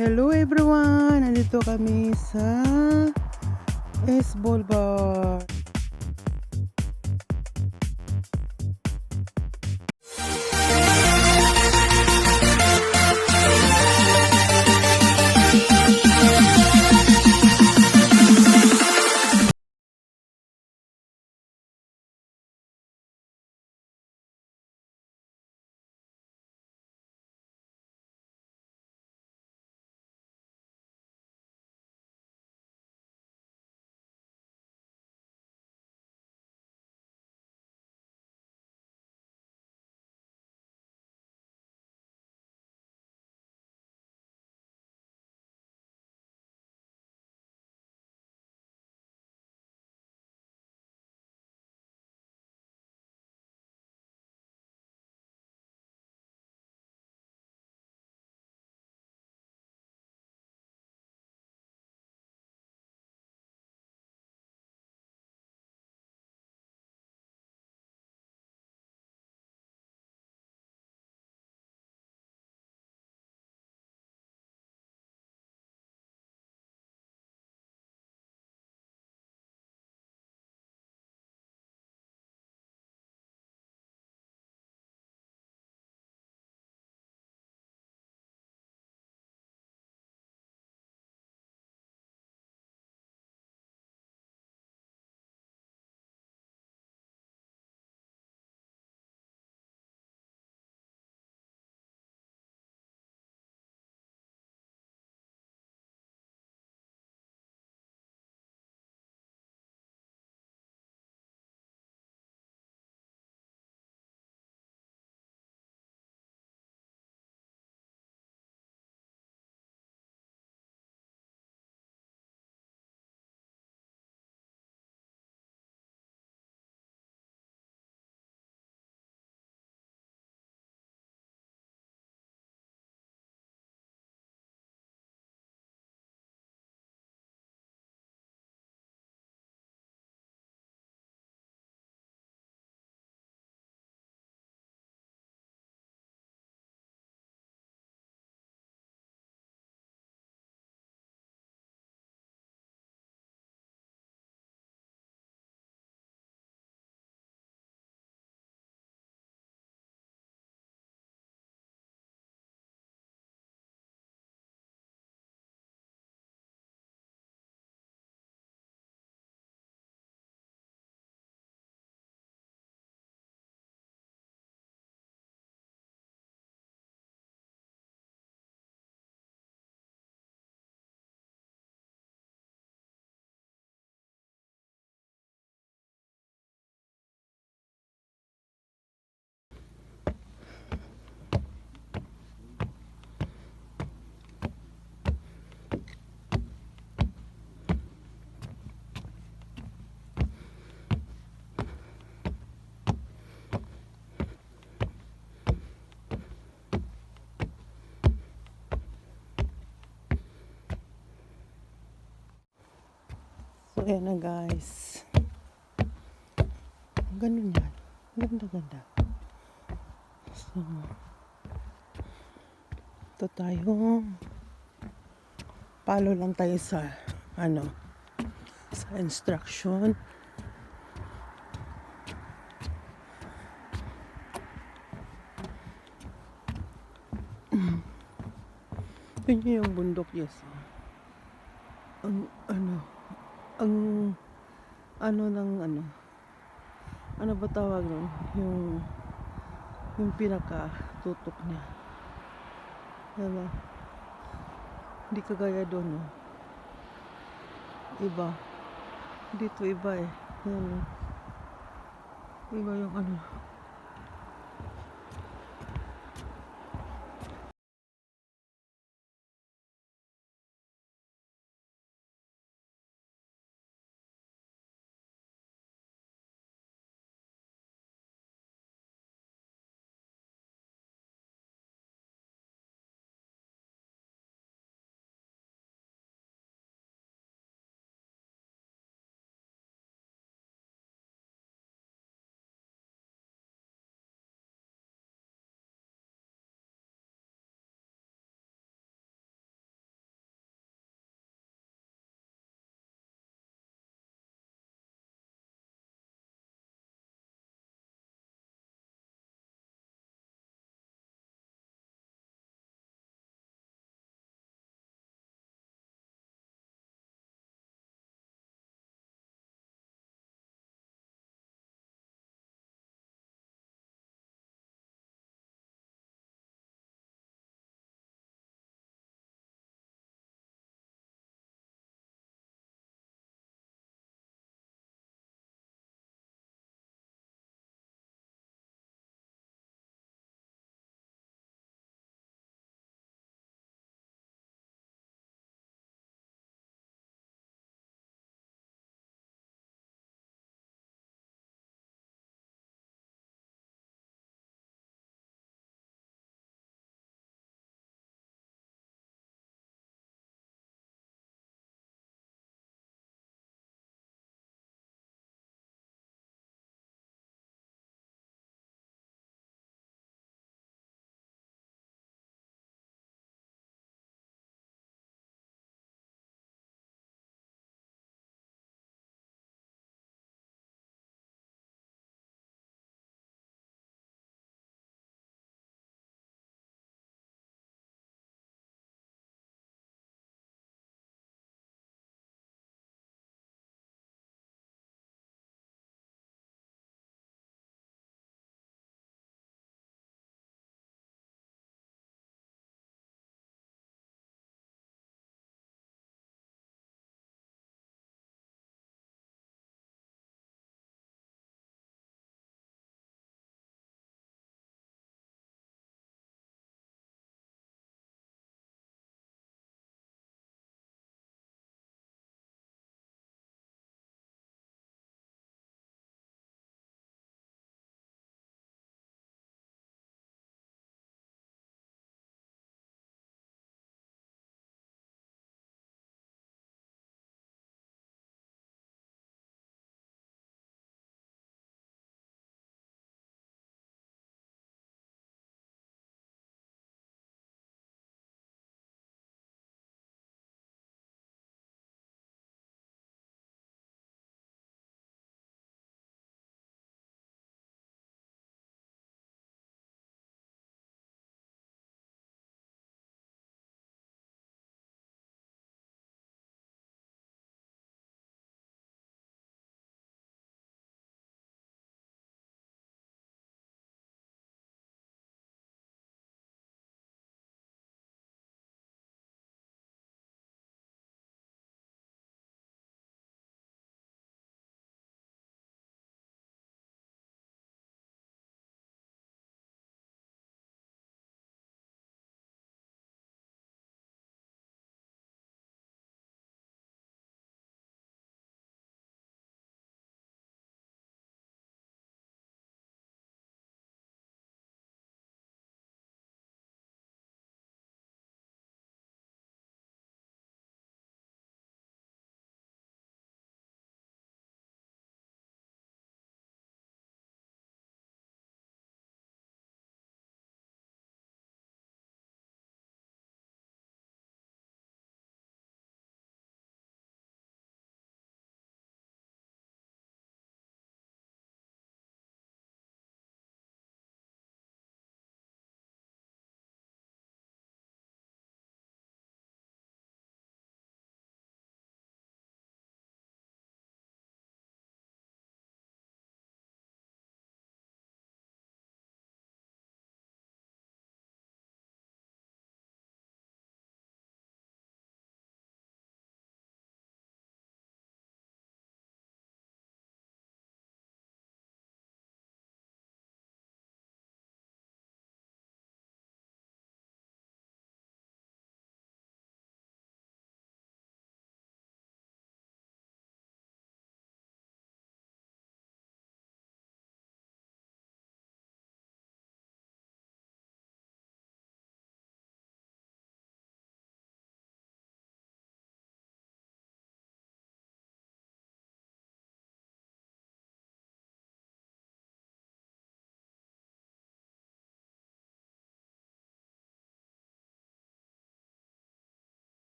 Hello everyone! Nandito kami sa S Boulevard. So, ayan na guys. Ganun yan. Ganda, ganda. So, ito tayo. Follow lang tayo sa, ano, sa instruction. Yun yung bundok, yes. Ang, ano, ang ano ng ano ano ba tawag nun? Yung yung pinaka tutok niya diba hindi kagaya doon no? Iba. Dito iba eh. Yan, iba yung ano